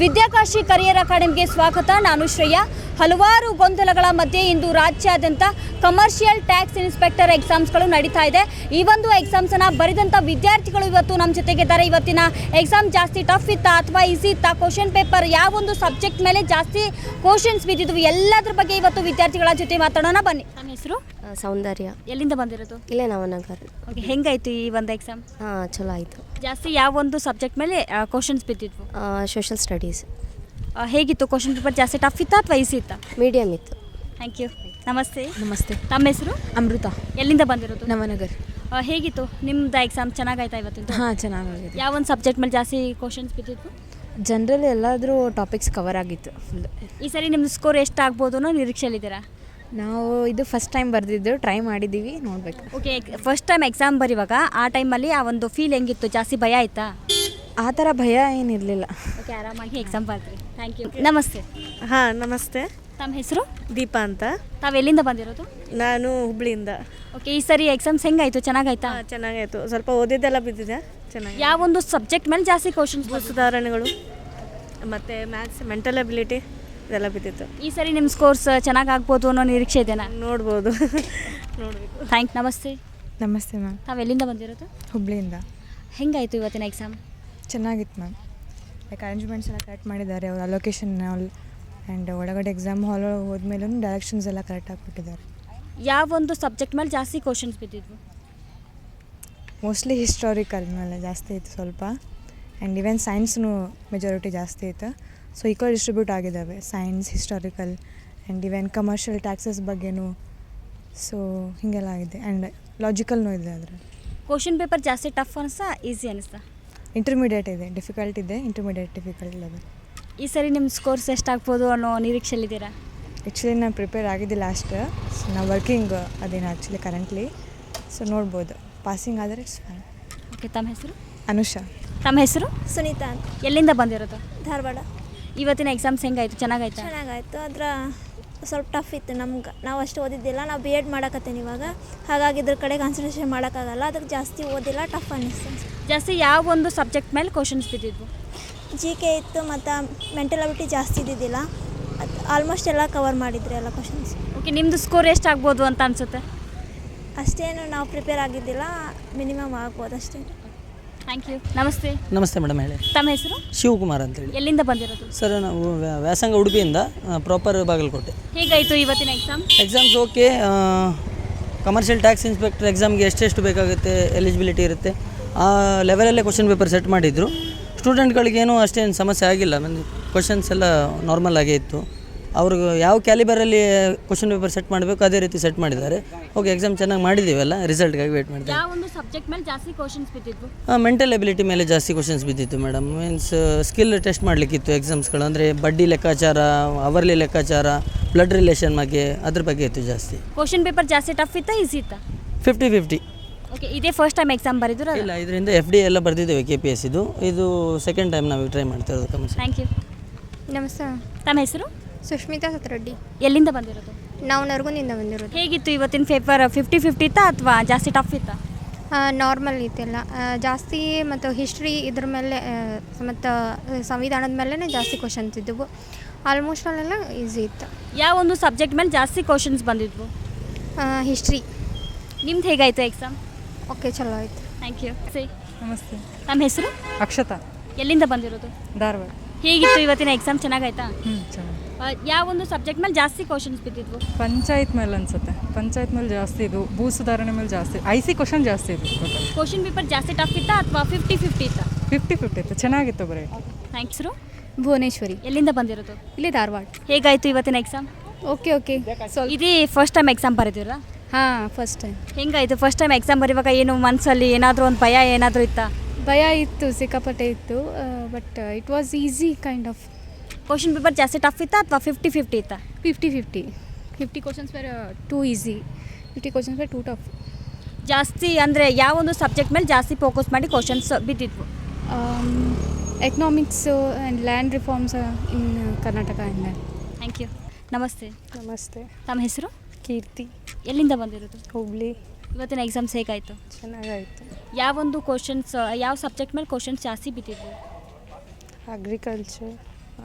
Vidyakashi career ಅಕಾಡೆಮಿಗೆ ಸ್ವಾಗತ. ನಾನು ಶ್ರೇಯಾ. ಹಲವಾರು ಗೊಂದಲಗಳ ಮಧ್ಯೆ ಇಂದು ರಾಜ್ಯಾದ್ಯಂತ ಕಮರ್ಷಿಯಲ್ ಟ್ಯಾಕ್ಸ್ ಇನ್ಸ್ಪೆಕ್ಟರ್ ಎಕ್ಸಾಮ್ಸ್ಗಳು ನಡೀತಾ ಇದೆ. ಈ ಒಂದು ಎಕ್ಸಾಮ್ಸನ್ನು ಬರೆದಂಥ ವಿದ್ಯಾರ್ಥಿಗಳು ಇವತ್ತು ನಮ್ಮ ಜೊತೆಗಿದ್ದಾರೆ ಇವತ್ತಿನ ಎಕ್ಸಾಮ್ ಜಾಸ್ತಿ ಟಫ್ ಇತ್ತಾ ಅಥವಾ ಈಸಿ ಇತ್ತಾ? ಕ್ವಶನ್ ಪೇಪರ್ ಯಾವೊಂದು ಸಬ್ಜೆಕ್ಟ್ ಮೇಲೆ ಜಾಸ್ತಿ ಕ್ವಶನ್ಸ್ ಬಿದ್ದಿದ್ವು? ಎಲ್ಲದ್ರ ಬಗ್ಗೆ ಇವತ್ತು ವಿದ್ಯಾರ್ಥಿಗಳ ಜೊತೆ ಮಾತಾಡೋಣ. ಬನ್ನಿ. ನನ್ನ ಹೆಸರು? ಸೌಂದರ್ಯ. ಎಲ್ಲಿಂದ ಬಂದಿರೋದು? ಇಲ್ಲೇ ನವನಗರ್. ಓಕೆ ಹೆಂಗಾಯ್ತು ಈ ಒಂದು ಎಕ್ಸಾಮ್ ಹಾಂ ಚಲೋ ಆಯಿತು. ಜಾಸ್ತಿ ಯಾವ ಒಂದು ಸಬ್ಜೆಕ್ಟ್ ಮೇಲೆ ಕ್ವಶನ್ಸ್ ಬಿದ್ದಿದ್ವು? ಸೋಷಲ್ ಸ್ಟಡೀಸ್ ಹೇಗಿತ್ತು ಕ್ವಶನ್ ಪೇಪರ್ ಜಾಸ್ತಿ ಟಫ್ ಇತ್ತಾ ಅಥವಾ ಈಸಿ ಇತ್ತಾ? ಮೀಡಿಯಮ್ ಇತ್ತು. ಥ್ಯಾಂಕ್ ಯು ನಮಸ್ತೆ. ನಮಸ್ತೆ. ತಮ್ಮ ಹೆಸರು? ಅಮೃತ. ಎಲ್ಲಿಂದ ಬಂದಿರೋದು? ನವನಗರ್. ಆ, ಹೇಗಿತ್ತು? ನಿಮ್ದು ಎಕ್ಸಾಮ್ ಚೆನ್ನಾಗಾಯ್ತಾ ಇವತ್ತು ಹಾಂ ಚೆನ್ನಾಗಾಗಿತ್ತು ಯಾವ ಒಂದು ಸಬ್ಜೆಕ್ಟ್ ಮೇಲೆ ಜಾಸ್ತಿ ಕ್ವಶನ್ಸ್ ಬಿದ್ದಿತ್ತು ಜನರಲ್ ಎಲ್ಲಾದರೂ ಟಾಪಿಕ್ಸ್ ಕವರ್ ಆಗಿತ್ತು. ಫುಲ್ ಈ ಸರಿ ನಿಮ್ಮದು ಸ್ಕೋರ್ ಎಷ್ಟು ಆಗ್ಬೋದು ಅನ್ನೋ ನಿರೀಕ್ಷೆಯಲ್ಲಿದ್ದೀರಾ? ನಾವು ಇದು ಫಸ್ಟ್ ಟೈಮ್ ಬರೆದಿದ್ದು ಟ್ರೈ ಮಾಡಿದ್ದೀವಿ ನೋಡಬೇಕು. ಓಕೆ ಫಸ್ಟ್ ಟೈಮ್ ಎಕ್ಸಾಮ್ ಬರೀವಾಗ ಆ ಟೈಮಲ್ಲಿ ಆ ಒಂದು ಫೀಲ್ ಹೆಂಗಿತ್ತು? ಜಾಸ್ತಿ ಭಯ ಆಯ್ತಾ? ಆ ಥರ ಭಯ ಏನಿರಲಿಲ್ಲ. ಓಕೆ ಆರಾಮಾಗಿ ಎಕ್ಸಾಮ್ ಬರ್ತೀವಿ ಥ್ಯಾಂಕ್ ಯು ನಮಸ್ತೆ. ಹಾಂ ನಮಸ್ತೆ. ತಮ್ಮ ಹೆಸರು? ದೀಪಾ ಅಂತ. ತಾವು ಎಲ್ಲಿಂದ ಬಂದಿರೋದು? ನಾನು ಹುಬ್ಳಿಯಿಂದ. ಓಕೆ ಈ ಸರಿ ಎಕ್ಸಾಮ್ಸ್ ಹೆಂಗಾಯ್ತು? ಚೆನ್ನಾಗಾಯ್ತಾ? ಹಾಂ ಚೆನ್ನಾಗಾಯ್ತು. ಸ್ವಲ್ಪ ಓದಿದ್ದೆಲ್ಲ ಬಿದ್ದಿದೆ. ಚೆನ್ನಾಗಿ ಯಾವ ಒಂದು ಸಬ್ಜೆಕ್ಟ್ ಮೇಲೆ ಜಾಸ್ತಿ ಕ್ವಶನ್ಸ್ ಸುಧಾರಣೆಗಳು ಮತ್ತು ಮ್ಯಾಥ್ಸ್ ಮೆಂಟಲ್ ಅಬಿಲಿಟಿ ಇದೆಲ್ಲ ಬಿದ್ದಿತ್ತು. ಈ ಸರಿ ನಿಮ್ಮ ಸ್ಕೋರ್ಸ್ ಚೆನ್ನಾಗಿ ಆಗ್ಬೋದು ಅನ್ನೋ ನಿರೀಕ್ಷೆ ಇದೆನಾ ನೋಡ್ಬೋದು. ನೋಡಬೇಕು ಥ್ಯಾಂಕ್ ನಮಸ್ತೆ. ನಮಸ್ತೆ ಮ್ಯಾಮ್. ತಾವು ಎಲ್ಲಿಂದ ಬಂದಿರೋದು? ಹುಬ್ಳಿಯಿಂದ. ಹೆಂಗಾಯಿತು ಇವತ್ತಿನ ಎಕ್ಸಾಮ್ ಚೆನ್ನಾಗಿತ್ತು ಮ್ಯಾಮ್. ಲೈಕ್ ಅರೇಂಜ್ಮೆಂಟ್ಸ್ ಎಲ್ಲ ಕರೆಕ್ಟ್ ಮಾಡಿದ್ದಾರೆ. ಅವ್ರ ಅಲೊಕೇಶನ್ ಆಲ್ ಆ್ಯಂಡ್ ಒಳಗಡೆ ಎಕ್ಸಾಮ್ ಹಾಲ್ ಹೋದ್ಮೇಲೂ ಡೈರೆಕ್ಷನ್ಸ್ ಎಲ್ಲ ಕರೆಕ್ಟ್ ಆಗಿಬಿಟ್ಟಿದ್ದಾರೆ ಯಾವ ಒಂದು ಸಬ್ಜೆಕ್ಟ್ ಮೇಲೆ ಜಾಸ್ತಿ ಕ್ವಶನ್ಸ್ ಬಿದ್ದಿದ್ವು? ಮೋಸ್ಟ್ಲಿ ಹಿಸ್ಟೋರಿಕಲ್ ಮೇಲೆ ಜಾಸ್ತಿ ಇತ್ತು ಸ್ವಲ್ಪ. ಆ್ಯಂಡ್ ಈವನ್ ಸೈನ್ಸ್ನು ಮೆಜಾರಿಟಿ ಜಾಸ್ತಿ ಇತ್ತು. ಸೊ ಈಕ್ವಲ್ ಡಿಸ್ಟ್ರಿಬ್ಯೂಟ್ ಆಗಿದ್ದಾವೆ. Science historical and even commercial taxes ಬಗ್ಗೆನೂ. ಸೊ ಹೀಗೆಲ್ಲ ಆಗಿದೆ. ಆ್ಯಂಡ್ ಲಾಜಿಕಲ್ನೂ ಇದೆ ಅದರಲ್ಲಿ. ಕ್ವಶನ್ ಪೇಪರ್ ಜಾಸ್ತಿ ಟಫ್ ಅನಿಸ್ತಾ ಈಸಿ ಅನಿಸ್ತಾ ಇಂಟರ್ಮೀಡಿಯೇಟ್ ಇದೆ. ಡಿಫಿಕಲ್ಟ್ ಇದೆ. ಇಂಟರ್ಮೀಡಿಯೇಟ್ ಡಿಫಿಕಲ್ಟ್ ಲೆವೆಲ್ ಈ ಸರಿ ನಿಮ್ಮ ಸ್ಕೋರ್ಸ್ ಎಷ್ಟಾಗ್ಬೋದು ಅನ್ನೋ ನಿರೀಕ್ಷೆಯಲ್ಲಿದ್ದೀರಾ ಆ್ಯಕ್ಚುಲಿ ನಾನು ಪ್ರಿಪೇರ್ ಆಗಿದ್ದಿಲ್ಲ ಅಷ್ಟು. ಸೊ ನಾವು ವರ್ಕಿಂಗ್ ಅದೇನು ಆ್ಯಕ್ಚುಲಿ ಕರೆಂಟ್ಲಿ ಸೊ ನೋಡ್ಬೋದು. ಪಾಸಿಂಗ್ ಆದರೆ ಇಟ್ಸ್ ಫೈನ್ ಓಕೆ ತಮ್ಮ ಹೆಸರು? ಅನುಷಾ. ತಮ್ಮ ಹೆಸರು? ಸುನೀತಾ ಎಲ್ಲಿಂದ ಬಂದಿರೋದು? ಧಾರವಾಡ. ಇವತ್ತಿನ ಎಕ್ಸಾಮ್ಸ್ ಹೆಂಗಾಯ್ತು ಚೆನ್ನಾಗಾಯ್ತು? ಚೆನ್ನಾಗಾಯ್ತು. ಅದ್ರ ಸ್ವಲ್ಪ ಟಫ್ ಇತ್ತು ನಮ್ಗೆ. ನಾವು ಅಷ್ಟು ಓದಿದ್ದಿಲ್ಲ. ನಾವು ಬಿ ಎಡ್ ಮಾಡಕತ್ತೀನಿ ಇವಾಗ. ಹಾಗಾಗಿ ಇದ್ರ ಕಡೆ ಕಾನ್ಸಂಟ್ರೇಷನ್ ಮಾಡೋಕ್ಕಾಗಲ್ಲ. ಅದಕ್ಕೆ ಜಾಸ್ತಿ ಓದಿಲ್ಲ ಟಫ್ ಅನ್ನಿಸ್ತು. ಜಾಸ್ತಿ ಯಾವ ಒಂದು ಸಬ್ಜೆಕ್ಟ್ ಮೇಲೆ ಕ್ವಶನ್ಸ್ ಬಿದ್ದಿದ್ವು? ಜಿ ಕೆ ಇತ್ತು ಮತ್ತು ಮೆಂಟಲ್ ಅಬಿಲಿಟಿ ಜಾಸ್ತಿ ಇದ್ದಿದ್ದಿಲ್ಲ. ಆಲ್ಮೋಸ್ಟ್ ಎಲ್ಲ ಕವರ್ ಮಾಡಿದ್ರಿ ಎಲ್ಲ ಕ್ವಶನ್ಸ್ ಓಕೆ ನಿಮ್ಮದು ಸ್ಕೋರ್ ಎಷ್ಟು ಆಗ್ಬೋದು ಅಂತ ಅನಿಸುತ್ತೆ? ಅಷ್ಟೇನು ನಾವು ಪ್ರಿಪೇರ್ ಆಗಿದ್ದಿಲ್ಲ. ಮಿನಿಮಮ್ ಆಗ್ಬೋದು ಅಷ್ಟೇ. ಥ್ಯಾಂಕ್ ಯು ನಮಸ್ತೆ. ನಮಸ್ತೆ ಮೇಡಮ್ ಹೇಳಿ. ತಮ್ಮ ಹೆಸರು? ಶಿವಕುಮಾರ್ ಅಂತೇಳಿ. ಎಲ್ಲಿಂದ ಬಂದಿರೋದು? ಸರ್ ನಾವು ವ್ಯಾ- ವ್ಯಾಸಂಗ ಉಡುಪಿಯಿಂದ ಪ್ರಾಪರ್ ಬಾಗಲಕೋಟೆ. ಹೇಗಾಯಿತು ಇವತ್ತಿನ exam exams okay commercial tax inspector ಎಕ್ಸಾಮ್ಗೆ ಎಷ್ಟೆಷ್ಟು ಬೇಕಾಗುತ್ತೆ ಎಲಿಜಿಬಿಲಿಟಿ ಇರುತ್ತೆ? ಆ ಲೆವೆಲಲ್ಲೇ ಕ್ವಶನ್ ಪೇಪರ್ ಸೆಟ್ ಮಾಡಿದ್ರು. ಸ್ಟೂಡೆಂಟ್ಗಳಿಗೇನು ಅಷ್ಟೇನು ಸಮಸ್ಯೆ ಆಗಿಲ್ಲ. ಕ್ವಶನ್ಸ್ ಎಲ್ಲ ನಾರ್ಮಲ್ ಆಗೇ ಇತ್ತು. ಅವ್ರಿಗೆ ಯಾವ ಕ್ಯಾಲಿಬರಲ್ಲಿ ಕ್ವಶನ್ ಪೇಪರ್ ಸೆಟ್ ಮಾಡಬೇಕು ಅದೇ ರೀತಿ ಸೆಟ್ ಮಾಡಿದ್ದಾರೆ. ಓಕೆ ಎಕ್ಸಾಮ್ ಚೆನ್ನಾಗಿ ಮಾಡಿದ್ದೀವಲ್ಲ ರಿಸಲ್ಟ್ಗಾಗಿ ವೇಟ್ ಮಾಡಿದ್ದೀವಿ ಯಾವ ಒಂದು ಸಬ್ಜೆಕ್ಟ್ ಮೇಲೆ ಜಾಸ್ತಿ ಕ್ವಶನ್ಸ್ ಬಿದ್ದಿದ್ವು ಮೆಂಟಲ್ ಎಬಿಲಿಟಿ ಮೇಲೆ ಜಾಸ್ತಿ ಕ್ವಶನ್ಸ್ ಬಿದ್ದಿತ್ತು ಮೇಡಮ್ ಮೀನ್ಸ್ ಸ್ಕಿಲ್ ಟೆಸ್ಟ್ ಮಾಡಲಿಕ್ಕಿತ್ತು ಎಕ್ಸಾಮ್ಸ್ಗಳು ಅಂದರೆ ಬಡ್ಡಿ ಲೆಕ್ಕಾಚಾರ ಅವರ್ಲಿ ಲೆಕ್ಕಾಚಾರ ಬ್ಲಡ್ ರಿಲೇಷನ್ ಬಗ್ಗೆ ಅದ್ರ ಬಗ್ಗೆ ಇತ್ತು ಜಾಸ್ತಿ. ಕ್ವಶನ್ ಪೇಪರ್ ಜಾಸ್ತಿ ಟಫ್ ಇತ್ತಾ ಈಸಿ ಇತ್ತಾ? ಫಿಫ್ಟಿ ಫಿಫ್ಟಿ ಓಕೆ ಇದೇ ಫಸ್ಟ್ ಟೈಮ್ ಎಕ್ಸಾಮ್ ಬರೆದ್ರು ಇಲ್ಲ ಇದರಿಂದ ಎಫ್ ಡಿ ಎಲ್ಲ ಬರೆದಿದ್ದೇವೆ ಕೆ ಪಿ ಎಸ್ ಇದು ಇದು ಸೆಕೆಂಡ್ ಟೈಮ್ ನಾವು ಟ್ರೈ ಮಾಡ್ತಿರೋದು ಇರೋದು ಕಮರ್ಷಿಯಲ್. ಥ್ಯಾಂಕ್ ಯು ನಮಸ್ತೆ. ತಮ್ಮ ಹೆಸರು? ಸುಷ್ಮಿತಾ ಸತ್ರೆಡ್ಡಿ. ಎಲ್ಲಿಂದ ಬಂದಿರೋದು? ನಾವು ನರಗುಂದಿಂದ ಬಂದಿರೋದು. ಹೇಗಿತ್ತು ಇವತ್ತಿನ ಪೇಪರ್ ಫಿಫ್ಟಿ ಫಿಫ್ಟಿ ಇತ್ತಾ ಅಥವಾ ಜಾಸ್ತಿ ಟಫ್ ಇತ್ತಾ? ನಾರ್ಮಲ್ ಇತ್ತೆಲ್ಲ. ಜಾಸ್ತಿ ಮತ್ತು ಹಿಸ್ಟ್ರಿ ಇದ್ರ ಮೇಲೆ ಮತ್ತು ಸಂವಿಧಾನದ ಮೇಲೆ ಜಾಸ್ತಿ ಕ್ವಶನ್ಸ್ ಇದ್ದವು. ಆಲ್ಮೋಸ್ಟ್ ಅಲ್ಲೆಲ್ಲ ಈಸಿ ಇತ್ತು. ಯಾವ ಒಂದು ಸಬ್ಜೆಕ್ಟ್ ಮೇಲೆ ಜಾಸ್ತಿ ಕ್ವಶನ್ಸ್ ಬಂದಿದ್ವು? ಹಿಸ್ಟ್ರಿ ನಿಮ್ದು ಹೇಗಾಯಿತು ಎಕ್ಸಾಮ್ ಓಕೆ ಚಲೋ ಆಯ್ತು. ಥ್ಯಾಂಕ್ ಯು ಸರಿ ನಮಸ್ತೆ. ನಮ್ಮ ಹೆಸರು? ಅಕ್ಷತಾ. ಎಲ್ಲಿಂದ ಬಂದಿರೋದು? ಧಾರವಾಡ. ಹೇಗಿತ್ತು ಇವತ್ತಿನ ಎಕ್ಸಾಮ್ ಚೆನ್ನಾಗಾಯ್ತಾ? ಆ, ಯಾವ ಒಂದು ಸಬ್ಜೆಕ್ಟ್ ಮೇಲೆ ಜಾಸ್ತಿ ಕ್ವಶನ್ಸ್ ಬಿದ್ದಿದ್ವು? ಪಂಚಾಯತ್ ಮೇಲೆ ಅನ್ಸುತ್ತೆ. ಪಂಚಾಯತ್ ಮೇಲೆ ಜಾಸ್ತಿ ಇದು ಭೂ ಸುಧಾರಣೆ ಮೇಲೆ ಜಾಸ್ತಿ. ಐ ಸಿ ಕ್ವಶನ್ ಜಾಸ್ತಿ ಇದು ಕ್ವಶನ್ ಪೇಪರ್ ಜಾಸ್ತಿ ಟಫ್ ಇತ್ತಾ ಅಥವಾ ಫಿಫ್ಟಿ ಫಿಫ್ಟಿ ಇತ್ತಾ? ಫಿಫ್ಟಿ ಫಿಫ್ಟಿ ಇತ್ತು. ಚೆನ್ನಾಗಿತ್ತು ಬರೀ. ಥ್ಯಾಂಕ್ಸ್ ರೂ ಭುವನೇಶ್ವರಿ. ಎಲ್ಲಿಂದ ಬಂದಿರೋದು? ಇಲ್ಲಿ ಧಾರವಾಡ. ಹೇಗಾಯ್ತು ಇವತ್ತಿನ ಎಕ್ಸಾಮ್ ಓಕೆ ಓಕೆ ಸೊ ಇದೇ ಫಸ್ಟ್ ಟೈಮ್ ಎಕ್ಸಾಮ್ ಬರೆದಿರಾ? ಹಾಂ ಫಸ್ಟ್ ಟೈಮ್ ಹೆಂಗಾಯ್ತು? ಫಸ್ಟ್ ಟೈಮ್ ಎಕ್ಸಾಮ್ ಬರೀವಾಗ ಏನು ಮನಸ್ಸಲ್ಲಿ ಏನಾದರೂ ಒಂದು ಭಯ ಏನಾದರೂ ಇತ್ತಾ? ಭಯ ಇತ್ತು ಸಿಕ್ಕಾಪಟ್ಟೆ ಇತ್ತು but it was easy kind of question paper ಜಾಸ್ತಿ ಟಫ್ ಇತ್ತಾ ಅಥವಾ ಫಿಫ್ಟಿ ಫಿಫ್ಟಿ ಇತ್ತಾ? ಫಿಫ್ಟಿ ಫಿಫ್ಟಿ ಫಿಫ್ಟಿ ಕ್ವಶನ್ಸ್ ಬೇರೆ ಟೂ ಈಸಿ ಫಿಫ್ಟಿ ಕ್ವಶನ್ಸ್ ಬೇರೆ ಟೂ ಟಫ್ ಜಾಸ್ತಿ ಅಂದರೆ ಯಾವ ಒಂದು ಸಬ್ಜೆಕ್ಟ್ ಮೇಲೆ ಜಾಸ್ತಿ ಫೋಕಸ್ ಮಾಡಿ questions ಬಿದ್ದಿದ್ವು economics and land reforms in Karnataka ಇಂದ ಥ್ಯಾಂಕ್ ಯು ನಮಸ್ತೆ ನಮಸ್ತೆ ತಮ್ಮ ಹೆಸರು? ಕೀರ್ತಿ. ಎಲ್ಲಿಂದ ಬಂದಿರೋದು? ಹುಬ್ಳಿ ಇವತ್ತಿನ ಎಕ್ಸಾಮ್ಸ್ ಹೇಗಾಯಿತು? ಚೆನ್ನಾಗಾಯಿತು. ಯಾವೊಂದು ಕ್ವಶನ್ಸ್ ಯಾವ ಸಬ್ಜೆಕ್ಟ್ ಮೇಲೆ ಕ್ವಶನ್ಸ್ ಜಾಸ್ತಿ ಬಿದ್ದಿದ್ವು? ಅಗ್ರಿಕಲ್ಚರ್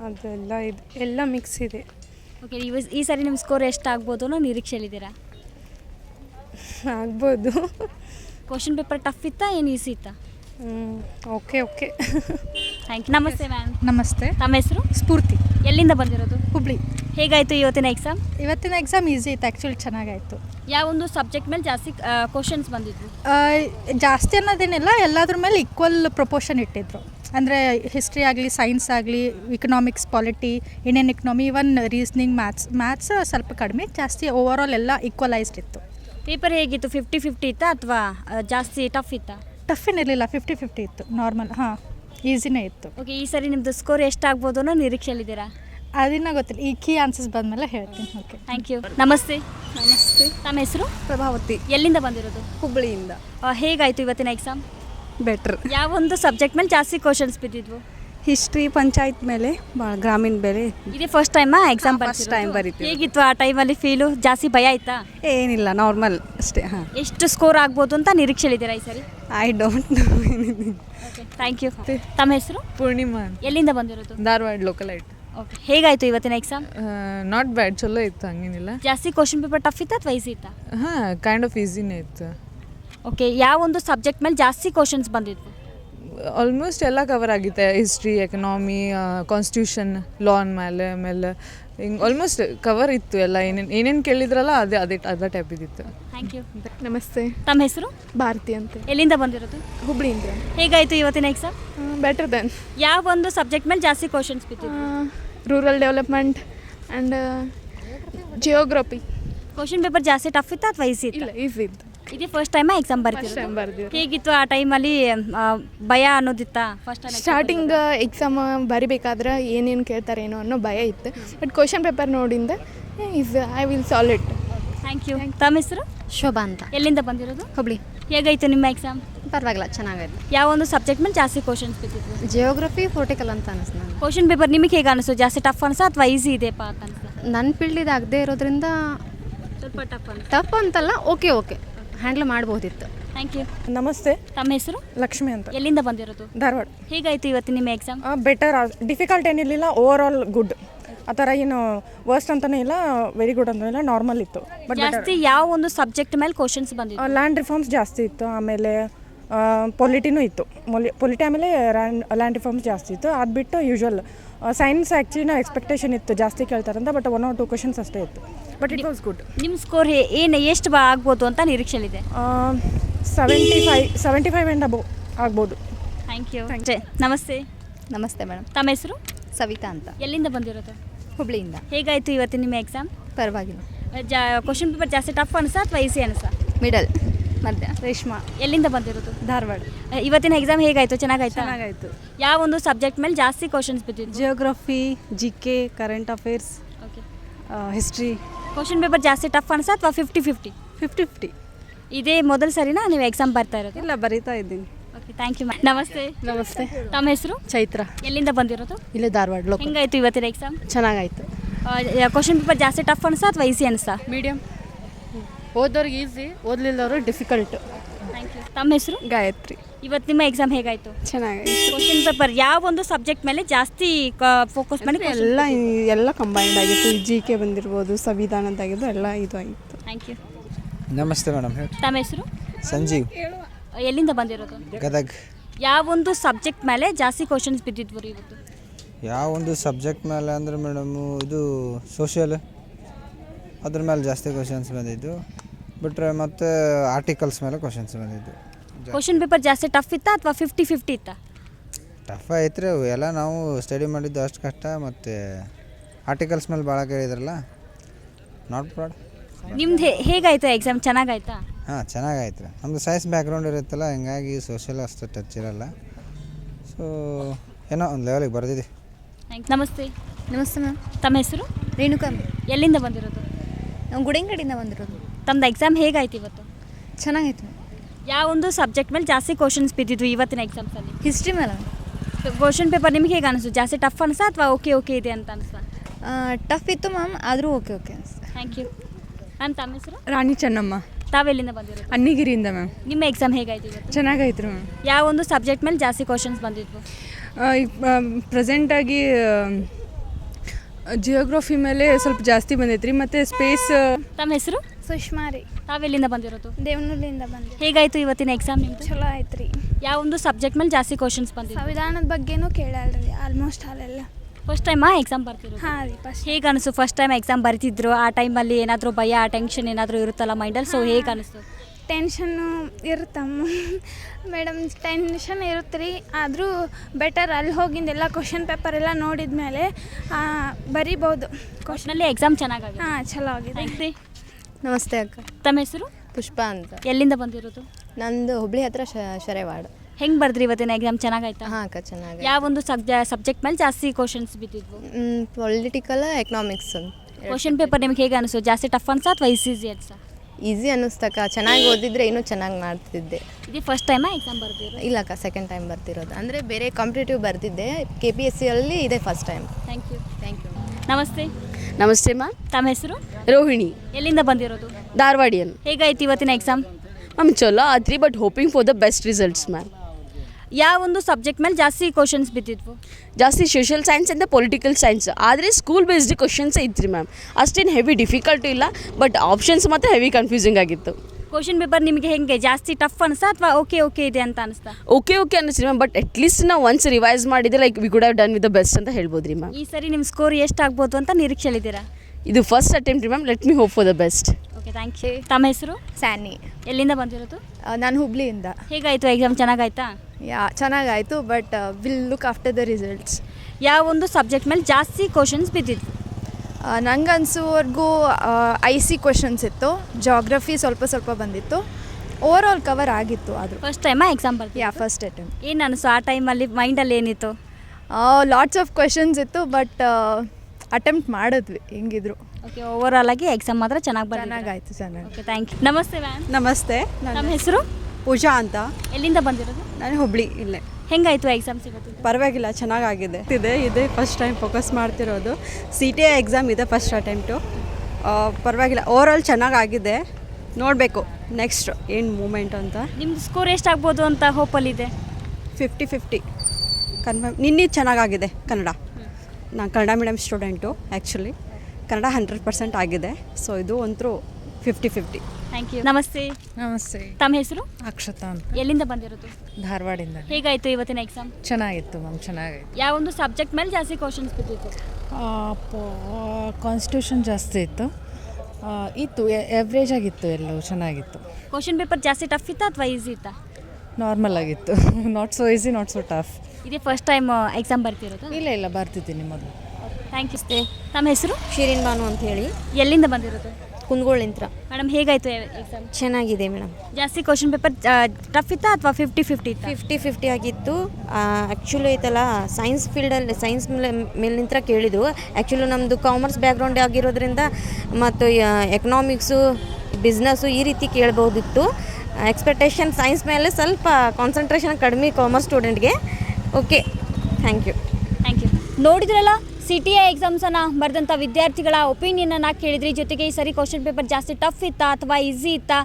ಅದೆಲ್ಲ ಇದೆ. ಎಲ್ಲ ಮಿಕ್ಸ್ ಇದೆ. ಓಕೆ ಇವ ಈ ಸರಿ ನಿಮ್ಮ ಸ್ಕೋರ್ ಎಷ್ಟು ಆಗ್ಬೋದು ಅನ್ನೋ ನಿರೀಕ್ಷೆಯಲ್ಲಿದ್ದೀರಾ? ಆಗ್ಬೋದು. ಕ್ವಶನ್ ಪೇಪರ್ ಟಫ್ ಇತ್ತಾ ಏನು ಈಸಿ ಇತ್ತಾ? ಓಕೆ ಓಕೆ ಥ್ಯಾಂಕ್ ಯು ನಮಸ್ತೆ ಮ್ಯಾಮ್ ನಮಸ್ತೆ. ತಮ್ಮ ಹೆಸರು? ಸ್ಫೂರ್ತಿ. ಎಲ್ಲಿಂದ ಬಂದಿರೋದು? ಹುಬ್ಳಿ. ಹೇಗಾಯಿತು ಇವತ್ತಿನ ಎಕ್ಸಾಮ್ ಇವತ್ತಿನ ಎಕ್ಸಾಮ್ ಈಸಿ ಇತ್ತು ಆ್ಯಕ್ಚುಲಿ ಚೆನ್ನಾಗಾಯಿತು. ಯಾವ ಒಂದು ಸಬ್ಜೆಕ್ಟ್ ಮೇಲೆ ಜಾಸ್ತಿ ಕ್ವಶನ್ಸ್ ಬಂದಿದ್ವು? ಜಾಸ್ತಿ ಅನ್ನೋದೇನಿಲ್ಲ ಎಲ್ಲದ್ರ ಮೇಲೆ ಈಕ್ವಲ್ ಪ್ರಪೋರ್ಷನ್ ಇಟ್ಟಿದ್ರು. ಅಂದರೆ ಹಿಸ್ಟ್ರಿ ಆಗಲಿ ಸೈನ್ಸ್ ಆಗಲಿ economics polity Indian economy even reasoning maths maths ಸ್ವಲ್ಪ ಕಡಿಮೆ ಜಾಸ್ತಿ ಓವರ್ ಆಲ್ ಎಲ್ಲ ಈಕ್ವಲೈಸ್ಡ್ ಇತ್ತು. ಪೇಪರ್ ಹೇಗಿತ್ತು? ಫಿಫ್ಟಿ ಫಿಫ್ಟಿ ಇತ್ತಾ ಅಥವಾ ಜಾಸ್ತಿ ಟಫ್ ಇತ್ತಾ? ಟಫ್ ಏನಿರಲಿಲ್ಲ ಫಿಫ್ಟಿ ಫಿಫ್ಟಿ ಇತ್ತು ನಾರ್ಮಲ್ ಹಾಂ. ಈಸಿನೇ ಇತ್ತು. ಓಕೆ ಈ ಸರಿ ನಿಮ್ಮದು ಸ್ಕೋರ್ ಎಷ್ಟಾಗ್ಬೋದು ಅನ್ನೋ ನಿರೀಕ್ಷೆಯಲ್ಲಿದ್ದೀರಾ? ಅದನ್ನ ಗೊತ್ತಿಲ್ಲ ಈ ಕೀ ಆನ್ಸರ್ಸ್ ಬಂದಮೇಲೆ ಹೇಳ್ತೀನಿ ಓಕೆ ಥ್ಯಾಂಕ್ ಯು ನಮಸ್ತೆ. ನಮಸ್ತೆ. ನಮ್ಮ ಹೆಸರು? ಪ್ರಭಾವತಿ. ಎಲ್ಲಿಂದ ಬಂದಿರೋದು? ಹುಬ್ಬಳ್ಳಿಯಿಂದ. ಹೇಗಾಯ್ತು ಹೇಗಾಯಿತು ಇವತ್ತಿನ ಎಕ್ಸಾಮ್ ಬೆಟ್ರ್ ಯಾವ ಒಂದು ಸಬ್ಜೆಕ್ಟ್ ಮೇಲೆ ಜಾಸ್ತಿ ಕ್ವಶನ್ಸ್ ಬಿದ್ದಿದ್ವು? ಹಿಸ್ಟ್ರಿ ಪಂಚಾಯತ್ ಮೇಲೆ ಭಾಳ ಗ್ರಾಮೀಣ ಬೆಲೆ ಇದೇ ಫಸ್ಟ್ ಟೈಮಾ ಎಕ್ಸಾಮ್ ಫಸ್ಟ್ ಟೈಮ್ ಬರೀತೀವಿ. ಹೇಗಿತ್ತು ಆ ಟೈಮಲ್ಲಿ ಫೀಲು ಜಾಸ್ತಿ ಭಯ ಆಯ್ತಾ? ಏನಿಲ್ಲ ನಾರ್ಮಲ್ ಅಷ್ಟೇ ಹಾಂ. ಎಷ್ಟು ಸ್ಕೋರ್ ಆಗ್ಬೋದು ಅಂತ ನಿರೀಕ್ಷೆ ಇದ್ದೀರಾ ಈ ಸರಿ? I don't know thank you ತಮ್ಮ ಹೆಸರು? ಪೂರ್ಣಿಮಾ ಎಲ್ಲಿಂದ ಬಂದಿರೋದು? ಧಾರವಾಡ ಲೋಕಲ್ ಐಟ್ ಓಕೆ ಹೇಗಾಯ್ತು ಇವತ್ತಿನ ಎಕ್ಸಾಮ್ ನಾಟ್ ಬ್ಯಾಡ್ ಚಲೋ ಇತ್ತು ಹಂಗೇನಿಲ್ಲ. ಜಾಸ್ತಿ ಕ್ವಶನ್ ಪೇಪರ್ ಟಫ್ ಇತ್ತು ಅಥವಾ ಈಸಿ ಇತ್ತಾ? ಹಾಂ ಕೈಂಡ್ ಆಫ್ ಈಸಿನೇ ಇತ್ತು. ಓಕೆ ಯಾವ ಒಂದು ಸಬ್ಜೆಕ್ಟ್ ಮೇಲೆ ಜಾಸ್ತಿ ಕ್ವಶನ್ಸ್ ಬಂದಿದ್ವು? ಆಲ್ಮೋಸ್ಟ್ ಎಲ್ಲ ಕವರ್ ಆಗಿತ್ತೆ ಹಿಸ್ಟ್ರಿ ಎಕನಾಮಿ ಕಾನ್ಸ್ಟಿಟ್ಯೂಷನ್ ಲಾನ್ ಮೇಲೆ. ಆಮೇಲೆ ಹಿಂಗೆ ಆಲ್ಮೋಸ್ಟ್ ಕವರ್ ಇತ್ತು ಎಲ್ಲ. ಏನೇನು ಏನೇನು ಕೇಳಿದ್ರಲ್ಲ ಅದೇ ಅದೇ ಅದೇ ಟೈಪ್ ಇದ್ದಿತ್ತು. ಥ್ಯಾಂಕ್ ಯು ನಮಸ್ತೆ. ತಮ್ಮ ಹೆಸರು? ಭಾರತಿ ಅಂತ. ಎಲ್ಲಿಂದ ಬಂದಿರೋದು? ಹುಬ್ಳಿಯಿಂದ ಹೇಗಾಯಿತು ಇವತ್ತಿನ ಎಕ್ಸಾಮ್ ಬೆಟರ್ ದೆನ್ ಯಾವ ಒಂದು ಸಬ್ಜೆಕ್ಟ್ ಮೇಲೆ ಜಾಸ್ತಿ ಕ್ವಶನ್ಸ್ ಬಿತ್ತು rural development and geography question paper ಜಾಸ್ತಿ ಟಫ್ ಇತ್ತು ಅಥವಾ ಈಸಿ ಇಲ್ಲ ಇತ್ತು ಈಸಿ ಇತ್ತು. ಇದೇ ಫಸ್ಟ್ ಟೈಮ್ ಎಕ್ಸಾಮ್ ಬರ್ತೀವಿ ಟೈಮ್ ಹೇಗಿತ್ತು ಆ ಟೈಮಲ್ಲಿ ಭಯ ಅನ್ನೋದಿತ್ತ? ಫಸ್ಟ್ ಟೈಮ್ ಸ್ಟಾರ್ಟಿಂಗ್ ಎಕ್ಸಾಮ್ ಬರಿಬೇಕಾದ್ರೆ ಏನೇನು ಕೇಳ್ತಾರೇನೋ ಅನ್ನೋ ಭಯ ಇತ್ತು. ಬಟ್ ಕ್ವಶನ್ ಪೇಪರ್ ನೋಡಿಂದ is I will solve it thank you ತಮ್ಮ ಹೆಸರು? ಶೋಭಾ ಅಂತ. ಎಲ್ಲಿಂದ ಬಂದಿರೋದು? ಹುಬ್ಳಿ. ಹೇಗಾಯ್ತು ನಿಮ್ಮ ಎಕ್ಸಾಮ್ ಪರವಾಗಿಲ್ಲ ಚೆನ್ನಾಗಾಯ್ತು ಯಾವ ಒಂದು ಸಬ್ಜೆಕ್ಟ್ ಮೇಲೆ ಜಾಸ್ತಿ ಕ್ವಶನ್ಸ್ ಜಿಯೋಗ್ರಫಿ ಪೊಲಿಟಿಕಲ್ ಅಂತ ಅನಿಸ್ತು ನನಗೆ ಕ್ವಶನ್ ಪೇಪರ್ ನಿಮಗೆ ಹೇಗೆ ಅನಿಸ್ತು? ಜಾಸ್ತಿ ಟಫ್ ಅನಿಸೋ ಅಥವಾ ಈಸಿ ಇದೆಯಪ್ಪ ಅಂತ ಅನ್ಸಾ? ನನ್ನ ಫೀಲ್ಡ್ ಇದು ಆಗದೆ ಇರೋದ್ರಿಂದ ಸ್ವಲ್ಪ ಟಫ್ ಅಂತ ಟಫ್ ಅಂತಲ್ಲ ಓಕೆ ಓಕೆ ಹ್ಯಾಂಡ್ಲ್ ಮಾಡ್ಬೋದಿತ್ತು. ಥ್ಯಾಂಕ್ ಯು ನಮಸ್ತೆ. ತಮ್ಮ ಹೆಸರು? ಲಕ್ಷ್ಮಿ ಅಂತ. ಎಲ್ಲಿಂದ ಬಂದಿರೋದು? ಧಾರವಾಡ. ಹೇಗಾಯಿತು ಇವತ್ತು ನಿಮ್ಮ ಎಕ್ಸಾಮ್ ಬೆಟರ್ ಡಿಫಿಕಲ್ಟ್ ಏನಿರಲಿಲ್ಲ ಓವರ್ ಆಲ್ ಗುಡ್ ಆ ಥರ ಏನು ವರ್ಸ್ಟ್ ಅಂತಲೂ ಇಲ್ಲ ವೆರಿ ಗುಡ್ ಅಂತಲೂ ಇಲ್ಲ ನಾರ್ಮಲ್ ಇತ್ತು. ಬಟ್ ಜಾಸ್ತಿ ಯಾವ ಒಂದು ಸಬ್ಜೆಕ್ಟ್ ಮೇಲೆ ಕ್ವಶನ್ಸ್ ಬಂದಿತ್ತು? ಲ್ಯಾಂಡ್ ರಿಫಾರ್ಮ್ಸ್ ಜಾಸ್ತಿ ಇತ್ತು ಆಮೇಲೆ ಪೊಲಿಟಿನೂ ಇತ್ತು. ಮೊಲಿ ಪೊಲಿಟಿ ಆಮೇಲೆ ಲ್ಯಾಂಡ್ ರಿಫಾರ್ಮ್ಸ್ ಜಾಸ್ತಿ ಇತ್ತು. ಅದು ಬಿಟ್ಟು ಯೂಶ್ವಲ್ ಸೈನ್ಸ್ ಆ್ಯಕ್ಚುಲಿ ನಾವು ಎಕ್ಸ್ಪೆಕ್ಟೇಷನ್ ಇತ್ತು. ಜಾಸ್ತಿ ಕೇಳ್ತಾರಂತ but one or two questions ಅಷ್ಟೇ ಇತ್ತು. ಬಟ್ ಇಟ್ ವಾಸ್ ಗುಡ್ ನಿಮ್ಮ ಸ್ಕೋರ್ ಏನು ಎಷ್ಟು ಬಾ ಆಗ್ಬೋದು ಅಂತ ನಿರೀಕ್ಷೆಲಿದೆ seventy five seventy five and above ಆಗ್ಬೋದು. ಥ್ಯಾಂಕ್ ಯು ನಮಸ್ತೆ. ನಮಸ್ತೆ ಮೇಡಮ್. ತಮ್ಮ ಹೆಸರು? ಸವಿತಾ ಅಂತ. ಎಲ್ಲಿಂದ ಬಂದಿರೋದು? ಹುಬ್ಳಿಯಿಂದ. ಹೇಗಾಯಿತು ಇವತ್ತು ನಿಮ್ಮ ಎಕ್ಸಾಮ್ ಪರವಾಗಿಲ್ಲ. ಜಾ ಕ್ವಶನ್ ಪೇಪರ್ ಜಾಸ್ತಿ ಟಫ್ ಅನಿಸಾ ಅಥವಾ ಈಸಿ ಅನಿಸಾ? ಮಿಡಲ್ ಮಧ್ಯ ರೇಷ್ಮಾ. ಎಲ್ಲಿಂದ ಬಂದಿರೋದು? ಧಾರವಾಡ. ಇವತ್ತಿನ ಎಕ್ಸಾಮ್ ಹೇಗಾಯಿತು? ಚೆನ್ನಾಗಾಯ್ತು? ಚೆನ್ನಾಗಾಯ್ತು. ಯಾವ ಒಂದು ಸಬ್ಜೆಕ್ಟ್ ಮೇಲೆ ಜಾಸ್ತಿ ಕ್ವಶನ್ಸ್ ಬಿದ್ದಿದ್ದು? Geography G K current affairs okay history question paper ಜಾಸ್ತಿ ಟಫ್ ಅನ್ಸಾ ಅಥವಾ ಫಿಫ್ಟಿ ಫಿಫ್ಟಿ ಫಿಫ್ಟಿ ಫಿಫ್ಟಿ ಇದೇ ಮೊದಲ ಸರಿನಾ? ನೀವು ಎಕ್ಸಾಮ್ ಬರ್ತಾ ಇರೋದು? ಇಲ್ಲ ಬರೀತಾ ಇದ್ದೀನಿ. ಓಕೆ ಥ್ಯಾಂಕ್ ಯು ಮ್ಯಾಮ್ ನಮಸ್ತೆ. ನಮಸ್ತೆ. ತಮ್ಮ ಹೆಸರು? ಚೈತ್ರ. ಎಲ್ಲಿಂದ ಬಂದಿರೋದು? ಇಲ್ಲೇ ಧಾರವಾಡ ಲೋಕ ಹೆಂಗಾಯ್ತು ಇವತ್ತಿನ ಎಕ್ಸಾಮ್ ಚೆನ್ನಾಗಾಯ್ತು. ಕ್ವಶನ್ ಪೇಪರ್ ಜಾಸ್ತಿ ಟಫ್ ಅನ್ಸಾ ಅಥವಾ ಈಸಿ ಅನ್ಸಾ? ಮೀಡಿಯಮ್ ಓದೋರ್ಗೆ ಈಸಿ ಓದಲಿಲ್ಲವರು ಡಿಫಿಕಲ್ಟ್ ಥ್ಯಾಂಕ್ ಯು ತಮ್ಮ ಹೆಸರು? ಗಾಯತ್ರಿ. ಇವತ್ತು ನಿಮ್ಮ ಎಕ್ಸಾಮ್ ಹೇಗಾಯಿತು? ಚೆನ್ನಾಗಿ ಕ್ವಶನ್ ಪೇಪರ್ ಯಾವ ಒಂದು ಸಬ್ಜೆಕ್ಟ್ ಮೇಲೆ ಜಾಸ್ತಿ ಫೋಕಸ್ ಮಾಡಿ ಎಲ್ಲ ಎಲ್ಲ ಕಂಬೈನ್ಡ್ ಆಗಿತ್ತು. ಜಿ ಕೆ ಬಂದಿರ್ಬೋದು ಸಂವಿಧಾನದಾಗಿದ್ದು ಎಲ್ಲ ಇದು ಆಗಿತ್ತು. ಥ್ಯಾಂಕ್ ಯು ನಮಸ್ತೆ ಮೇಡಮ್ ಹೇಳಿ. ತಮ್ಮ ಹೆಸರು? ಸಂಜೀವ್. ಎಲ್ಲಿಂದ ಬಂದಿರೋದು? ಗದಗ್. ಯಾವ ಒಂದು ಸಬ್ಜೆಕ್ಟ್ ಮೇಲೆ ಜಾಸ್ತಿ ಕ್ವಶನ್ಸ್ ಬಿದ್ದಿದ್ವು ರೀ ಇವತ್ತು? ಯಾವ ಒಂದು ಸಬ್ಜೆಕ್ಟ್ ಮೇಲೆ ಅಂದ್ರೆ ಮೇಡಮ್ ಇದು ಸೋಷಿಯಲ್ ಅದ್ರ ಮೇಲೆ ಜಾಸ್ತಿ ಕ್ವಶನ್ಸ್ ಬಂದಿದ್ದು. ಬಿಟ್ಟರೆ ಮತ್ತು ಆರ್ಟಿಕಲ್ಸ್ ಮೇಲೆ ಕ್ವಶನ್ಸ್ ಬಂದಿದ್ದು. ಕ್ವಶನ್ ಪೇಪರ್ ಜಾಸ್ತಿ ಟಫ್ ಇತ್ತಾ ಅಥವಾ ಫಿಫ್ಟಿ ಫಿಫ್ಟಿ ಇತ್ತಾ? ಟಫ್ ಐತ್ರಿ ಅವು ಎಲ್ಲ ನಾವು ಸ್ಟಡಿ ಮಾಡಿದ್ದು ಅಷ್ಟು ಕಷ್ಟ ಮತ್ತು ಆರ್ಟಿಕಲ್ಸ್ ಮೇಲೆ ಭಾಳ ಕೇಳಿದ್ರಲ್ಲ ನಾಟ್ ಪ್ರಾಡ್ ನಿಮ್ದು ಹೇ ಹೇಗಾಯ್ತು ಎಕ್ಸಾಮ್ ಚೆನ್ನಾಗಾಯ್ತಾ? ಹಾಂ ಚೆನ್ನಾಗಾಯ್ತು. ರೀ ನಮ್ಮದು ಸೈನ್ಸ್ ಬ್ಯಾಕ್ಗ್ರೌಂಡ್ ಇರುತ್ತಲ್ಲ ಹಿಂಗಾಗಿ ಸೋಷಿಯಲ್ ಅಷ್ಟು ಟಚ್ ಇರಲ್ಲ. ಸೊ ಏನೋ ಒಂದು ಲೆವೆಲಿಗೆ ಬರ್ದಿದೆ ಥ್ಯಾಂಕ್ ನಮಸ್ತೆ. ನಮಸ್ತೆ ಮ್ಯಾಮ್. ತಮ್ಮ ಹೆಸರು? ರೇಣುಕಾ ಎಲ್ಲಿಂದ ಬಂದಿರೋದು? ನಾವು ಗುಡಿಂಗಡಿಯಿಂದ ಬಂದಿರೋದು. ತಮ್ಮದು ಎಕ್ಸಾಮ್ ಹೇಗಾಯ್ತು ಇವತ್ತು? ಚೆನ್ನಾಗಿತ್ತು ಯಾವ ಒಂದು ಸಬ್ಜೆಕ್ಟ್ ಮೇಲೆ ಜಾಸ್ತಿ ಕ್ವಶನ್ಸ್ ಬಿದ್ದಿದ್ವು ಇವತ್ತಿನ ಎಕ್ಸಾಮ್ಸಲ್ಲಿ ಹಿಸ್ಟ್ರಿ ಮೇಲೆ ಕ್ವಶನ್ ಪೇಪರ್ ನಿಮ್ಗೆ ಹೇಗೆ ಅನಿಸ್ತು? ಜಾಸ್ತಿ ಟಫ್ ಅನಿಸ್ತಾ ಅಥವಾ ಓಕೆ ಓಕೆ ಇದೆ ಅಂತ ಅನಿಸ್ತಾ? ಟಫ್ ಇತ್ತು ಮ್ಯಾಮ್ ಆದರೂ ಓಕೆ ಓಕೆ ಅನಿಸ್ತು. ಥ್ಯಾಂಕ್ ಯು ಮ್ಯಾಮ್ ತಮ್ಮ ಹೆಸರು? ರಾಣಿ ಚೆನ್ನಮ್ಮ. ತಾವೆಲ್ಲಿಂದ ಬಂದಿರೋದು? ಅಣ್ಣಿಗಿರಿಯಿಂದ ಮ್ಯಾಮ್ ನಿಮ್ಮ ಎಕ್ಸಾಮ್ ಹೇಗಾಯ್ತು ಇವತ್ತು? ಚೆನ್ನಾಗಾಯ್ತು ಮ್ಯಾಮ್ ಯಾವ ಒಂದು ಸಬ್ಜೆಕ್ಟ್ ಮೇಲೆ ಜಾಸ್ತಿ ಕ್ವಶನ್ಸ್ ಬಂದಿದ್ವು? ಪ್ರೆಸೆಂಟಾಗಿ ಜಿಯೋಗ್ರಫಿ ಮೇಲೆ ಸ್ವಲ್ಪ ಜಾಸ್ತಿ ಬಂದೈತೆ ರೀ ಮತ್ತು ಸ್ಪೇಸ್ ತಮ್ಮ ಹೆಸರು? ಸುಷ್ಮಾ ರೀ. ತಾವೆಲ್ಲಿಂದ ಬಂದಿರೋದು? ದೇವನೂರ್ಲಿಂದ ಬಂದು ಹೇಗಾಯ್ತು ಇವತ್ತಿನ ಎಕ್ಸಾಮ್ ನಿಮ್ಗೆ ಚಲೋ ಆಯ್ತು ರೀ ಯಾವ ಒಂದು ಸಬ್ಜೆಕ್ಟ್ ಮೇಲೆ ಜಾಸ್ತಿ ಕ್ವಶನ್ಸ್ ಬಂದಿದೆ ಸಂವಿಧಾನದ ಬಗ್ಗೆನೂ ಕೇಳಲ್ರಿ ಆಲ್ಮೋಸ್ಟ್ ಅಲ್ಲೆಲ್ಲ ಫಸ್ಟ್ ಟೈಮಾ ಎಕ್ಸಾಮ್ ಬರ್ತಿರೋದು? ಹಾಂ ರೀ ಫಸ್ಟ್ ಹೇಗೆ ಅನಿಸ್ತು ಫಸ್ಟ್ ಟೈಮ್ ಎಕ್ಸಾಮ್ ಬರಿತಿದ್ರು? ಆ ಟೈಮಲ್ಲಿ ಏನಾದರೂ ಭಯ ಟೆನ್ಷನ್ ಏನಾದರೂ ಇರುತ್ತಲ್ಲ ಮೈಂಡಲ್ಲಿ ಸೊ ಹೇಗೆ ಅನಿಸ್ತು ಟೆನ್ಷನ್ನು ಇರುತ್ತಮ್ಮ. ಮೇಡಮ್ ಟೆನ್ಷನ್ ಇರುತ್ತೆ ರೀ. ಆದರೂ ಬೆಟರ್ ಅಲ್ಲಿ ಹೋಗಿಂದೆಲ್ಲ ಕ್ವಶನ್ ಪೇಪರ್ ಎಲ್ಲ ನೋಡಿದ ಮೇಲೆ ಬರಿಬೋದು ಕ್ವಶನ್ ಕ್ವಶನಲ್ಲಿ ಎಕ್ಸಾಮ್ ಚೆನ್ನಾಗಿ ಹಾಂ ಚಲೋ ಆಗಿದೆ ನಮಸ್ತೆ ಅಕ್ಕ. ತಮ್ಮ ಹೆಸರು? ಪುಷ್ಪ ಅಂತ. ಎಲ್ಲಿಂದ ಬಂದಿರೋದು? ನಂದು ಹುಬ್ಳಿ ಹತ್ರ ಶರೆವಾಡ. ಹೆಂಗೆ ಬರ್ದ್ರಿ ಇವತ್ತಿನ ಎಕ್ಸಾಮ್ ಚೆನ್ನಾಗಾಯ್ತಾ? ಹಾಂ ಅಕ್ಕ ಚೆನ್ನಾಗಿ ಯಾವ ಒಂದು ಸಬ್ಜ ಸಬ್ಜೆಕ್ಟ್ ಮೇಲೆ ಜಾಸ್ತಿ ಕ್ವಶನ್ಸ್ ಬಿದ್ದಿದ್ವು? ಪೊಲಿಟಿಕಲ್ ಎಕನಾಮಿಕ್ಸ್ ಅಂತ. ಕ್ವಶನ್ ಪೇಪರ್ ನಿಮ್ಗೆ ಹೇಗೆ ಅನಿಸೋದು ಜಾಸ್ತಿ ಟಫ್ ಅನ್ಸಾ ಅಥವಾ ಈಸಿ ಅನ್ಸಾ? ಈಸಿ ಅನ್ನಿಸ್ತಕ್ಕ. ಚೆನ್ನಾಗಿ ಓದಿದ್ರೆ ಇನ್ನೂ ಚೆನ್ನಾಗಿ ಮಾಡ್ತಿದ್ದೆ. ಇದು ಫಸ್ಟ್ ಟೈಮಾ ಎಕ್ಸಾಮ್ ಬರ್ತಿರೋ ಇಲ್ಲ ಅಕ್ಕ ಸೆಕೆಂಡ್ ಟೈಮ್ ಬರ್ತಿರೋದು ಅಂದರೆ ಬೇರೆ ಕಾಂಪಿಟೇಟಿವ್ ಬರ್ತಿದ್ದೆ ಕೆ ಪಿ ಎಸ್ ಸಿಯಲ್ಲಿ ಇದೆ first time thank you thank you ನಮಸ್ತೆ. ನಮಸ್ತೆ ಮ್ಯಾಮ್ ತಮ್ಮ ಹೆಸರು? ರೋಹಿಣಿ. ಎಲ್ಲಿಂದ ಬಂದಿರೋದು? ಧಾರವಾಡಿಯನ್. ಹೇಗಾಯ್ತು ಇವತ್ತಿನ ಎಕ್ಸಾಮ್ ಮ್ಯಾಮ್ ಚಲೋ ಆತ್ರಿ but hoping for the best results ma'am ಯಾವ ಒಂದು ಸಬ್ಜೆಕ್ಟ್ ಮೇಲೆ ಜಾಸ್ತಿ ಕ್ವಶನ್ಸ್ ಬಿದ್ದಿದ್ವು? ಜಾಸ್ತಿ ಸೋಷಿಯಲ್ ಸೈನ್ಸ್ ಅಂತ ಪೊಲಿಟಿಕಲ್ ಸೈನ್ಸ್ ಆದರೆ ಸ್ಕೂಲ್ ಬೇಸ್ಡ್ ಕ್ವಶನ್ಸ್ ಇತ್ತು ಮ್ಯಾಮ್ ಅಷ್ಟೇನು ಹೆವಿ ಡಿಫಿಕಲ್ಟ್ ಇಲ್ಲ ಬಟ್ ಆಪ್ಷನ್ಸ್ ಮಾತ್ರ ಹೆವಿ ಕನ್ಫ್ಯೂಸಿಂಗ್ ಆಗಿತ್ತು. ಕ್ವಶನ್ ಪೇಪರ್ ನಿಮಗೆ ಹೆಂಗೆ? ಜಾಸ್ತಿ ಟಫ್ ಅನಿಸ್ತಾ ಅಥವಾ ಓಕೆ ಓಕೆ ಇದೆ ಅಂತ ಅನಿಸ್ತಾ ಓಕೆ ಓಕೆ ಅನ್ನಿಸ್ರಿ ಮ್ಯಾಮ್ ಬಟ್ ಅಟ್ಲೀಸ್ಟ್ ನಾವು ಒನ್ಸ್ ರಿವೈಸ್ ಮಾಡಿದ್ರೆ like we good have done with the best ಅಂತ ಹೇಳ್ಬೋದು ರೀ ಮ್ಯಾಮ್ ಈ ಸರಿ ನಿಮ್ಮ ಸ್ಕೋರ್ ಎಷ್ಟು ಆಗ್ಬೋದು ಅಂತ ನಿರೀಕ್ಷೆಲಿದ್ದೀರಾ? ಇದು first attempt ma'am let me hope for the best okay thank you ತಮ್ಮ ಹೆಸರು? ಸ್ಯಾನಿ ಎಲ್ಲಿಂದ ಬಂದಿರೋದು? ನಾನು ಹುಬ್ಳಿಯಿಂದ. ಹೇಗಾಯಿತು? ಎಕ್ಸಾಮ್ ಚೆನ್ನಾಗಾಯ್ತಾ? Yeah ಚೆನ್ನಾಗಾಯಿತು but will look after the results ಯಾವ ಒಂದು ಸಬ್ಜೆಕ್ಟ್ ಮೇಲೆ ಜಾಸ್ತಿ ಕ್ವಶನ್ಸ್ ಬಿದ್ದಿದ್ವು? ನಂಗೆ ಅನ್ಸೋವರೆಗೂ ಐ ಸಿ ಕ್ವಶನ್ಸ್ ಇತ್ತು. ಜಾಗ್ರಫಿ ಸ್ವಲ್ಪ ಸ್ವಲ್ಪ ಬಂದಿತ್ತು. ಓವರ್ ಆಲ್ ಕವರ್ ಆಗಿತ್ತು ಆದರೂ. ಫಸ್ಟ್ ಟೈಮಾ ಎಕ್ಸಾಮ್ ಬರ್ತೀವಿ ಯಾ ಫಸ್ಟ್ ಅಟೆಂಪ್ಟ್ ಏನು ಅನಿಸ್ತು ಆ ಟೈಮಲ್ಲಿ ಮೈಂಡಲ್ಲಿ ಏನಿತ್ತು? ಲಾಟ್ಸ್ ಆಫ್ ಕ್ವಶನ್ಸ್ ಇತ್ತು ಬಟ್ ಅಟೆಂಪ್ಟ್ ಮಾಡಿದ್ವಿ ಹೆಂಗಿದ್ರು. ಓಕೆ ಓವರ್ ಆಲ್ ಆಗಿ ಎಕ್ಸಾಮ್ ಮಾತ್ರ ಚೆನ್ನಾಗಿ ಬರ್ತಾರೆ ಚೆನ್ನಾಗಾಯ್ತು ಚೆನ್ನಾಗಿ. ಓಕೆ ಥ್ಯಾಂಕ್ ಯು ನಮಸ್ತೆ ಮ್ಯಾಮ್ ನಮಸ್ತೆ. ನಮ್ಮ ಹೆಸರು? ಪೂಜಾ ಅಂತ. ಎಲ್ಲಿಂದ ಬಂದಿರೋದು? ನಾನು ಹುಬ್ಳಿ ಇಲ್ಲೇ. ಹೆಂಗಾಯ್ತು ಎಕ್ಸಾಮ್ ಇವತ್ತು ಪರವಾಗಿಲ್ಲ ಚೆನ್ನಾಗಾಗಿದೆ. ಇದೆ ಇದೆ ಫಸ್ಟ್ ಟೈಮ್ ಫೋಕಸ್ ಮಾಡ್ತಿರೋದು. ಸಿ ಟಿ ಎಕ್ಸಾಮ್ ಇದೆ ಫಸ್ಟ್ ಅಟೆಂಪ್ಟು ಪರವಾಗಿಲ್ಲ ಓವರಾಲ್ ಚೆನ್ನಾಗಾಗಿದೆ. ನೋಡಬೇಕು ನೆಕ್ಸ್ಟ್ ಏನು ಮೂಮೆಂಟ್ ಅಂತ. ನಿಮ್ದು ಸ್ಕೋರ್ ಎಷ್ಟಾಗ್ಬೋದು ಅಂತ ಹೋಪಲ್ಲಿದೆ ಫಿಫ್ಟಿ ಫಿಫ್ಟಿ ಕನ್ಫರ್ಮ್ ನಿನ್ನೆ ಚೆನ್ನಾಗಾಗಿದೆ ಕನ್ನಡ. ನಾನು Kannada medium student actually Kannada hundred percent ಆಗಿದೆ. ಸೊ ಇದು ಒಂಥರು ಫಿಫ್ಟಿ ಫಿಫ್ಟಿ ಥ್ಯಾಂಕ್ ಯು ನಮಸ್ತೆ. ನಮಸ್ತೆ. ತಮ್ಮ ಹೆಸರು? ಅಕ್ಷತಾ ಅಂತ. ಎಲ್ಲಿಂದ ಬಂದಿರೋದು? ಧಾರವಾಡಿಂದ. ಹೇಗಾಯಿತು ಇವತ್ತಿನ ಎಕ್ಸಾಮ್ ಚೆನ್ನಾಗಿತ್ತು ಮ್ಯಾಮ್ ಚೆನ್ನಾಗಿತ್ತು ಯಾವ ಒಂದು ಸಬ್ಜೆಕ್ಟ್ ಮೇಲೆ ಜಾಸ್ತಿ ಕ್ವಶನ್ಸ್ ಬಿದ್ದಿತ್ತು ಕಾನ್ಸ್ಟಿಟ್ಯೂಷನ್ ಜಾಸ್ತಿ ಇತ್ತು. ಆ, ಇತ್ತು ಎವ್ರೇಜ್ ಆಗಿತ್ತು ಎಲ್ಲವೂ ಚೆನ್ನಾಗಿತ್ತು. ಕ್ವಶನ್ ಪೇಪರ್ ಜಾಸ್ತಿ ಟಫ್ ಇತ್ತಾ ಅಥವಾ ಈಸಿ ಇತ್ತಾ? ನಾರ್ಮಲ್ ಆಗಿತ್ತು. Not so easy not so tough ಇದೇ ಫಸ್ಟ್ ಟೈಮ್ ಎಕ್ಸಾಮ್ ಬರ್ತಿರೋದು? ಇಲ್ಲ ಇಲ್ಲ ಬರ್ತಿದ್ದೀನಿ ಮೊದಲು. ಥ್ಯಾಂಕ್ ಯು ಸ್ಟೇ ತಮ್ಮ ಹೆಸರು? ಶಿರಿನ್ ಬಾನು ಅಂತ ಹೇಳಿ ಎಲ್ಲಿಂದ ಬಂದಿರೋದು? ಕುಂದಗೋಳಿಂತ್ರ ಮೇಡಮ್ ಹೇಗಾಯ್ತು ಎಕ್ಸಾಮ್ ಚೆನ್ನಾಗಿದೆ ಮೇಡಮ್ ಜಾಸ್ತಿ ಕ್ವಶನ್ ಪೇಪರ್ ಟಫ್ ಇತ್ತಾ ಅಥವಾ ಫಿಫ್ಟಿ ಫಿಫ್ಟಿ ಇತ್ತಾ? ಫಿಫ್ಟಿ ಫಿಫ್ಟಿ ಆಗಿತ್ತು. ಆ್ಯಕ್ಚುಲಿ ಐತಲ್ಲ ಸೈನ್ಸ್ ಫೀಲ್ಡಲ್ಲಿ ಸೈನ್ಸ್ ಮೇಲೆ ನಿಂತ್ರ ಕೇಳಿದರು ಆ್ಯಕ್ಚುಲಿ ನಮ್ಮದು ಕಾಮರ್ಸ್ ಬ್ಯಾಕ್ಗ್ರೌಂಡ್ ಆಗಿರೋದ್ರಿಂದ ಮತ್ತು ಎಕನಾಮಿಕ್ಸು ಬಿಸ್ನೆಸ್ಸು ಈ ರೀತಿ ಕೇಳ್ಬೋದಿತ್ತು. ಎಕ್ಸ್ಪೆಕ್ಟೇಷನ್ ಸೈನ್ಸ್ ಮೇಲೆ ಸ್ವಲ್ಪ ಕಾನ್ಸಂಟ್ರೇಷನ್ ಕಡಿಮೆ commerce ಸ್ಟೂಡೆಂಟ್ಗೆ okay thank you thank you ನೋಡಿದ್ರಲ್ಲ ಸಿ ಟಿ ಐ ಎಕ್ಸಾಮ್ಸನ್ನು ಬರೆದಂಥ ವಿದ್ಯಾರ್ಥಿಗಳ ಒಪಿನಿಯನನ್ನು ಕೇಳಿದ್ರಿ. ಜೊತೆಗೆ ಈ ಸರಿ ಕ್ವಶನ್ ಪೇಪರ್ ಜಾಸ್ತಿ ಟಫ್ ಇತ್ತಾ ಅಥವಾ ಈಸಿ ಇತ್ತಾ?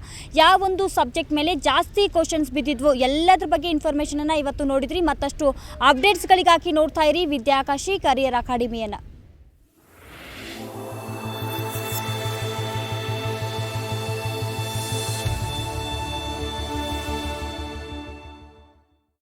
ಯಾವೊಂದು ಸಬ್ಜೆಕ್ಟ್ ಮೇಲೆ ಜಾಸ್ತಿ ಕ್ವಶನ್ಸ್ ಬಿದ್ದಿದ್ವು? ಎಲ್ಲದ್ರ ಬಗ್ಗೆ ಇನ್ಫಾರ್ಮೇಷನನ್ನು ಇವತ್ತು ನೋಡಿದ್ರಿ. ಮತ್ತಷ್ಟು ಅಪ್ಡೇಟ್ಸ್ಗಳಿಗಾಗಿ ನೋಡ್ತಾ ಇರಿ. ವಿದ್ಯಾಕಾಶಿ ಕರಿಯರ್ ಅಕಾಡೆಮಿಯನ್ನು